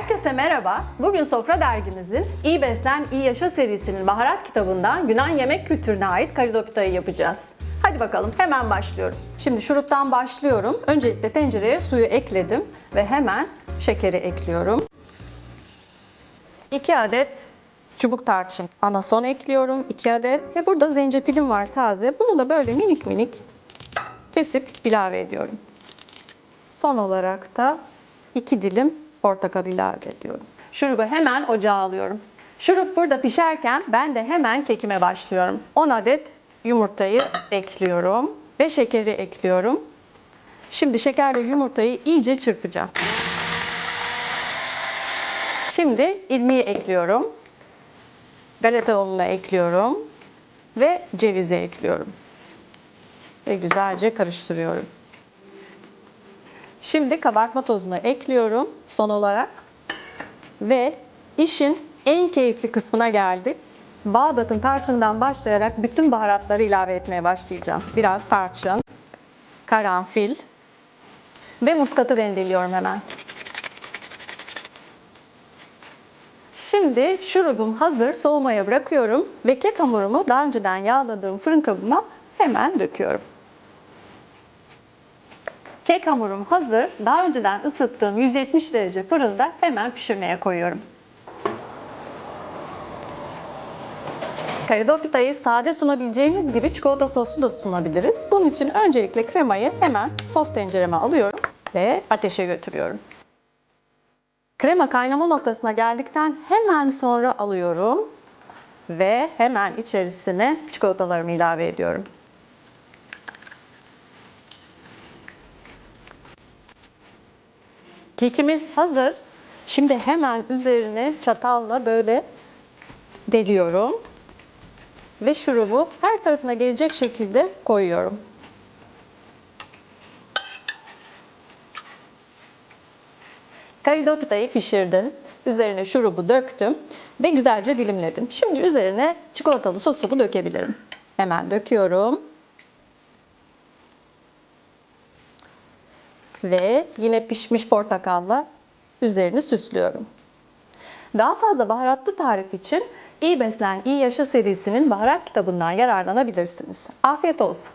Herkese merhaba. Bugün Sofra Dergimizin İyi Beslen İyi Yaşa serisinin baharat kitabından Yunan yemek kültürüne ait karidopitayı yapacağız. Hadi bakalım hemen başlıyorum. Şimdi şuruptan başlıyorum. Öncelikle tencereye suyu ekledim ve hemen şekeri ekliyorum. 2 adet çubuk tarçın anason ekliyorum. 2 adet ve burada zencefilim var taze. Bunu da böyle minik minik kesip ilave ediyorum. Son olarak da 2 dilim portakal ilave ediyorum. Şurubu hemen ocağa alıyorum. Şurup burada pişerken ben de hemen kekime başlıyorum. 10 adet yumurtayı ekliyorum ve şekeri ekliyorum. Şimdi şekerle yumurtayı iyice çırpacağım. Şimdi ilmiği ekliyorum. Galeta ununu ekliyorum ve cevizi ekliyorum. Ve güzelce karıştırıyorum. Şimdi kabartma tozunu ekliyorum son olarak. Ve işin en keyifli kısmına geldik. Bağdat'ın tarçından başlayarak bütün baharatları ilave etmeye başlayacağım. Biraz tarçın, karanfil ve muskatı rendeliyorum hemen. Şimdi şurubum hazır soğumaya bırakıyorum ve kek hamurumu daha önceden yağladığım fırın kabıma hemen döküyorum. Kek hamurum hazır. Daha önceden ısıttığım 170 derece fırında hemen pişirmeye koyuyorum. Karidopitayı sade sunabileceğimiz gibi çikolata soslu da sunabiliriz. Bunun için öncelikle kremayı hemen sos tencereme alıyorum ve ateşe götürüyorum. Krema kaynama noktasına geldikten hemen sonra alıyorum ve hemen içerisine çikolatalarımı ilave ediyorum. Kekimiz hazır. Şimdi hemen üzerine çatalla böyle deliyorum. Ve şurubu her tarafına gelecek şekilde koyuyorum. Karidopitayı pişirdim. Üzerine şurubu döktüm ve güzelce dilimledim. Şimdi üzerine çikolatalı sosumu dökebilirim. Hemen döküyorum. Ve yine pişmiş portakalla üzerini süslüyorum. Daha fazla baharatlı tarif için İyi Beslen İyi Yaşa serisinin baharat kitabından yararlanabilirsiniz. Afiyet olsun.